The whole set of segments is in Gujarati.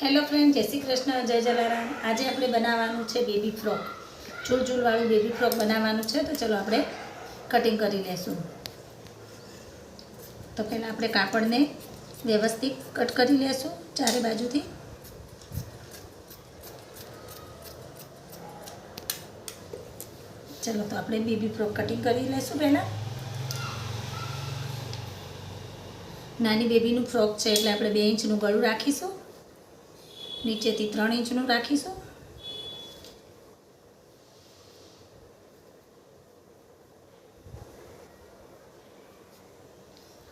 હેલો ફ્રેન્ડ, જય શ્રી કૃષ્ણ, જય જલારામ. આજે આપણે બનાવવાનું છે બેબી ફ્રોક. ચૂલ ચૂલવાળું બેબી ફ્રોક બનાવવાનું છે, તો ચલો આપણે કટિંગ કરી લેશું. તો પહેલાં આપણે કાપડને વ્યવસ્થિત કટ કરી લેશું ચારે બાજુથી. ચલો, તો આપણે બેબી ફ્રોક કટિંગ કરી લેશું પહેલાં. નાની બેબીનું ફ્રોક છે, એટલે આપણે બે ઇંચનું ગળું રાખીશું. નીચેથી ત્રણ ઇંચનું રાખીશું.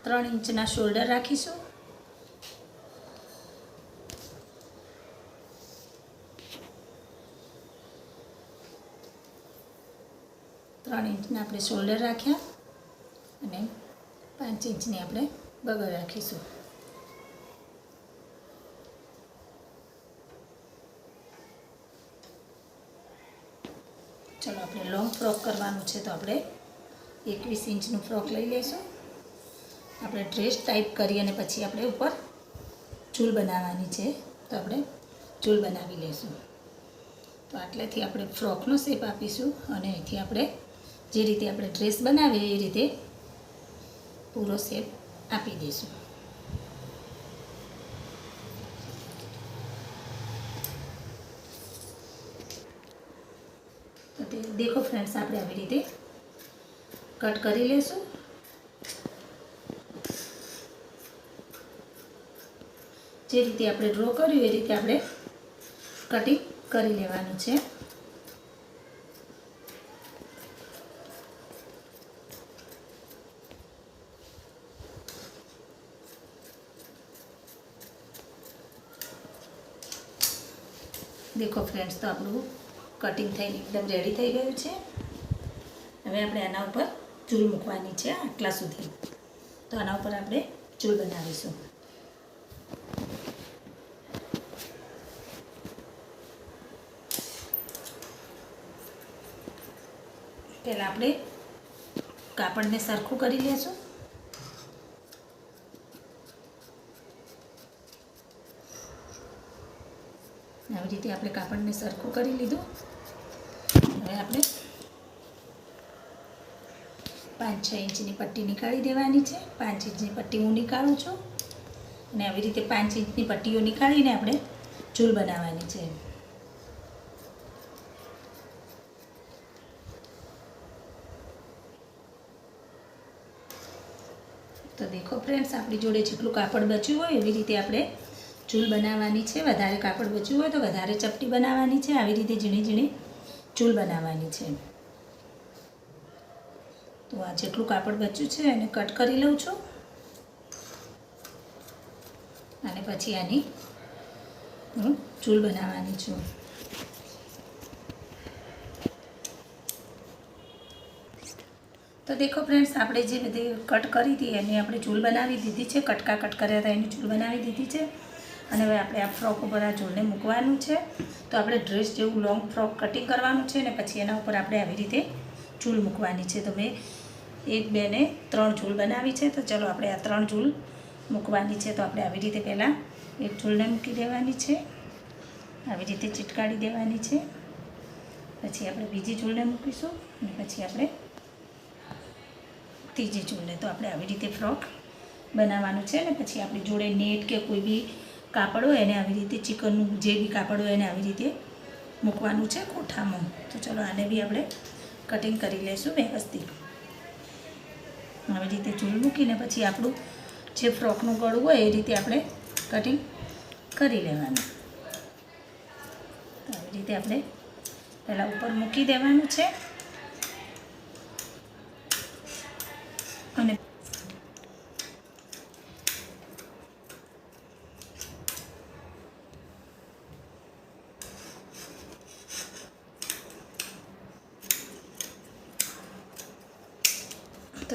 ત્રણ ઇંચના શોલ્ડર રાખીશું. ત્રણ ઇંચના આપણે શોલ્ડર રાખ્યા અને પાંચ ઇંચની આપણે બગલ રાખીશું. ચલો આપણે લોંગ ફ્રોક કરવાનું છે તો આપણે એકવીસ ઇંચનું ફ્રોક લઈ લઈશું. આપણે ડ્રેસ ટાઈપ કરી અને પછી આપણે ઉપર ચૂલ બનાવવાની છે. તો આપણે ચૂલ બનાવી લઈશું. તો આટલેથી આપણે ફ્રોકનો શેપ આપીશું અને અહીંથી આપણે જે રીતે આપણે ડ્રેસ બનાવીએ એ રીતે પૂરો શેપ આપી દઈશું. તો તે દેખો ફ્રેન્ડ્સ આપણે આવી રીતે કટ કરી લેશું. જે રીતે આપણે ડ્રો કર્યું, એ રીતે આપણે કટિંગ કરી લેવાનું છે. દેખો ફ્રેન્ડ્સ તો આપણું કટિંગ થઈને એકદમ રેડી થઈ ગયું છે. હવે આપણે આના ઉપર ચૂલ મૂકવાની છે આટલા સુધી. તો આના ઉપર આપણે ચૂલ બનાવીશું. પહેલાં આપણે કાપડને સરખું કરી લેશું. આવી રીતે આપણે કાપડને સરખું કરી લીધું. આપણે પાંચ છ ઇંચની પટ્ટી નીકાળી દેવાની છે. પાંચ ઇંચની પટ્ટી હું નીકાળું છું. અને આવી રીતે પાંચ ઇંચની પટ્ટીઓ નીકાળીને આપણે ચૂલ બનાવવાની છે. તો દેખો ફ્રેન્ડ્સ આપણી જોડે જેટલું કાપડ બચ્યું હોય એવી રીતે આપણે ચૂલ બનાવવાની છે. વધારે કાપડ બચ્યું હોય તો વધારે ચપટી બનાવવાની છે. આવી રીતે ઝીણી ઝીણી ચૂલ બનાવવાની છે. તો આ જેટલું કાપડ બચ્યું છે એને કટ કરી લઉં છું. અને પછી આની હું ચૂલ બનાવવાની છું. તો દેખો ફ્રેન્ડ્સ આપણે જે બધી કટ કરી હતી, એની આપણે ચૂલ બનાવી દીધી છે. કટકા કટ કર્યા હતા, એની ચૂલ બનાવી દીધી છે. અને હવે આપણે આ ફ્રોક ઉપર આ જોડને મૂકવાનું છે. તો આપણે ડ્રેસ જેવું લોંગ ફ્રોક કટિંગ કરવાનું છે ને પછી એના ઉપર આપણે આવી રીતે ચૂલ મૂકવાની છે. તો મેં એક, બે ને ત્રણ ચૂલ બનાવી છે. તો ચલો આપણે આ ત્રણ ચૂલ મૂકવાની છે. તો આપણે આવી રીતે પહેલાં એક ચૂલને મૂકી દેવાની છે. આવી રીતે ચીટકાડી દેવાની છે. પછી આપણે બીજી ચૂલને મૂકીશું અને પછી આપણે ત્રીજી ચૂલને. તો આપણે આવી રીતે ફ્રોક બનાવવાનું છે ને પછી આપણી જોડે નેટ કે કોઈ બી કાપડ હોય એને આવી રીતે ચિકનનું, જે બી કાપડ હોય એને આવી રીતે મૂકવાનું છે કોઠામાં. તો ચલો આને બી આપણે કટિંગ કરી લઈશું વ્યવસ્થિત આવી રીતે ચૂલ મૂકીને પછી આપણું જે ફ્રોકનું ગળું હોય એ રીતે આપણે કટિંગ કરી લેવાનું. આવી રીતે આપણે પહેલાં ઉપર મૂકી દેવાનું છે. અને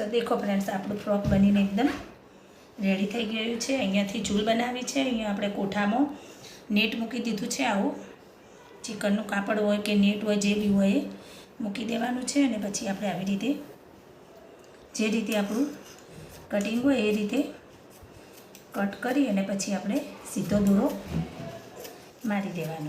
તો દેખો ફ્રેન્ડ્સ આપણું ફ્રોક બનીને એકદમ રેડી થઈ ગયું છે. અહીંયાથી ચૂલ બનાવી છે. અહીંયા આપણે કોઠામાં નેટ મૂકી દીધું છે આવું. ચિકનનું કાપડ હોય કે નેટ હોય, જે બી હોય એ મૂકી દેવાનું છે અને પછી આપણે આવી રીતે જે રીતે આપણું કટિંગ હોય એ રીતે કટ કરી અને પછી આપણે સીધો દોરો મારી દેવાનું.